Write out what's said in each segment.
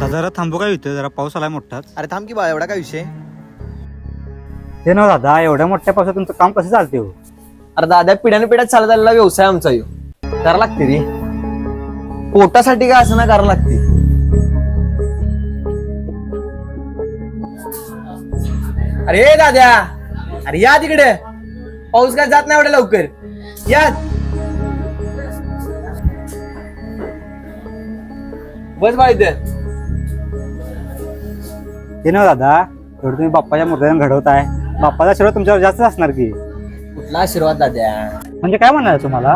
दादा जरा थांबू काय इथं? जरा पाऊस आलाय मोठाच. अरे थांब की बा एवढा काय विषय? ते ना दादा एवढ्या मोठ्या पावसात तुमचं काम कसं चालते हो? अरे दादा पिढ्याने पिढ्यात चालत आलेला व्यवसाय आमचा यो. करा लागते रे. पोटासाठी काय असं ना करा लागते. अरे दाद्या अरे या तिकडे. पाऊस काय जात नाही एवढ्या लवकर. या. बस बा इथं ते ना दादा एवढं तुम्ही बाप्पाच्या मूर्त्यानं घडवताय. बाप्पाचा आशीर्वाद तुमच्यावर जास्त असणार की. कुठला आशीर्वाद दाद्या? म्हणजे काय म्हणणार तुम्हाला?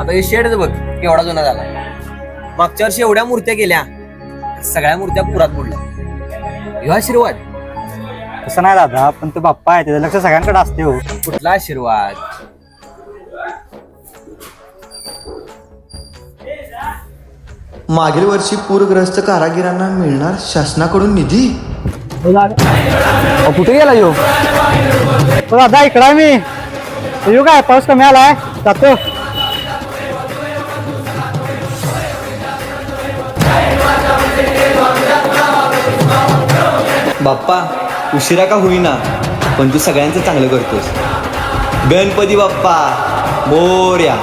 आता हे शेड बघ केवढा जुना झाला. मागच्या वर्षी एवढ्या मूर्त्या केल्या सगळ्या मूर्त्या पुरात पडल्या ह्यो आशीर्वाद. तसं नाही दादा पण ते बाप्पा आहे त्याचं लक्ष सगळ्यांकडे असते हो. कुठला आशीर्वाद? मागील वर्षी पूरग्रस्त कारागिरांना मिळणार शासनाकडून निधी? कुठे गेला तो दादा इकडं मी. येऊ काय पाऊस कमी आलाय? जातो. बाप्पा उशिरा का होईना? पण तू सगळ्यांचं चांगलं करतोस. गणपती बाप्पा मोर्या.